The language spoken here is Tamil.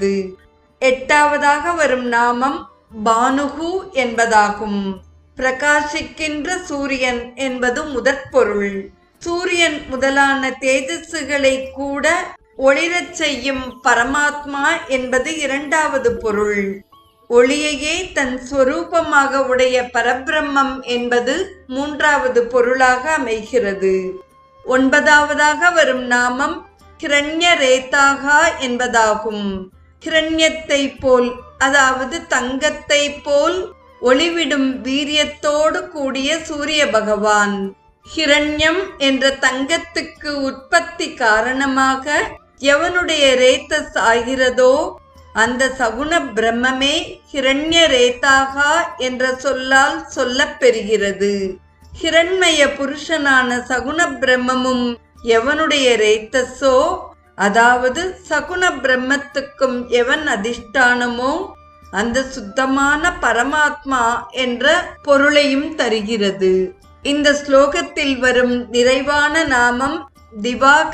உள்ளது எட்டாவதாக வரும் நாமம் பானுகு என்பதாகும். பிரகாசிக்கின்ற சூரியன் என்பது முதற்பொருள். சூரியன் முதலான தேஜஸ்களை கூட ஒளிரச் செய்யும் பரமாத்மா என்பது இரண்டாவது பொருள். ஒளியையே தன் ஸ்வரூபமாக உடைய பரபிரம்மம் என்பது மூன்றாவது பொருளாக அமைகிறது. ஒன்பதாவதாக வரும் நாமம் கிரண்யரேத்தாகா என்பதாகும். கிரண்யத்தை போல் அதாவது தங்கத்தை போல் ஒளிவிடும் வீரியத்தோடு கூடிய சூரிய பகவான். ஹிரண்யம் என்ற தங்கத்துக்கு உற்பத்தி காரணமாக எவனுடைய ரேத்தஸ் ஆகிறதோ அந்த சகுண பிரம்மமே ஹிரண்ய ரேத்தாகா என்ற சொல்லால் சொல்லப் பெறுகிறது. ஹிரண்மய புருஷனான சகுண பிரம்மமும் எவனுடைய ரேத்தஸோ அதாவது சகுண பிரம்மத்துக்கும் எவன் அதிஷ்டானமோ அந்த சுத்தமான பரமாத்மா என்ற பொருளையும் தருகிறது. இந்த ஸ்லோகத்தில் வரும் நிறைவான நாமம் திவாக